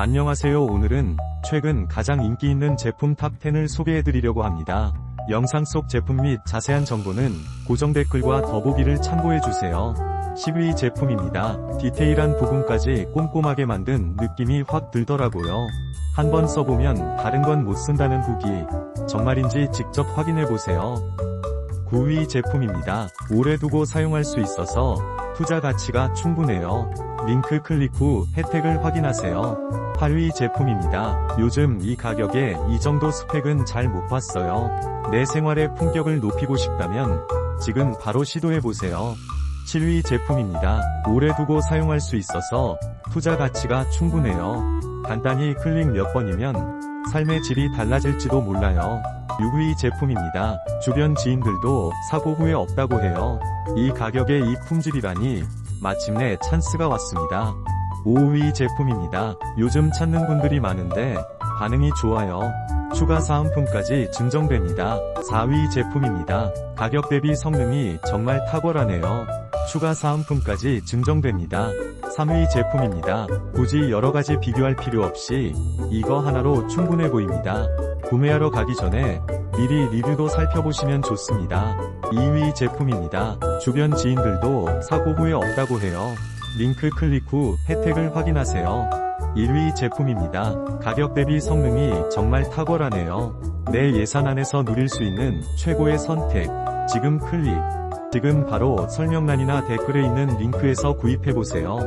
안녕하세요 오늘은 최근 가장 인기 있는 제품 탑10을 소개해드리려고 합니다. 영상 속 제품 및 자세한 정보는 고정 댓글과 더보기를 참고해주세요. 10위 제품입니다. 디테일한 부분까지 꼼꼼하게 만든 느낌이 확 들더라고요. 한번 써보면 다른 건 못 쓴다는 후기. 정말인지 직접 확인해보세요. 9위 제품입니다. 오래 두고 사용할 수 있어서 투자 가치가 충분해요. 링크 클릭 후 혜택을 확인하세요. 8위 제품입니다. 요즘 이 가격에 이 정도 스펙은 잘 못 봤어요. 내 생활의 품격을 높이고 싶다면 지금 바로 시도해보세요. 7위 제품입니다. 오래 두고 사용할 수 있어서 투자 가치가 충분해요. 간단히 클릭 몇 번이면 삶의 질이 달라질지도 몰라요. 6위 제품입니다. 주변 지인들도 사고 후에 없다고 해요. 이 가격에 이 품질이라니 마침내 찬스가 왔습니다. 5위 제품입니다. 요즘 찾는 분들이 많은데 반응이 좋아요. 추가 사은품까지 증정됩니다. 4위 제품입니다. 가격 대비 성능이 정말 탁월하네요. 추가 사은품까지 증정됩니다. 3위 제품입니다. 굳이 여러가지 비교할 필요 없이 이거 하나로 충분해 보입니다. 구매하러 가기 전에 미리 리뷰도 살펴보시면 좋습니다. 2위 제품입니다. 주변 지인들도 사고 후에 없다고 해요. 링크 클릭 후 혜택을 확인하세요. 1위 제품입니다. 가격 대비 성능이 정말 탁월하네요. 내 예산 안에서 누릴 수 있는 최고의 선택. 지금 클릭. 지금 바로 설명란이나 댓글에 있는 링크에서 구입해보세요.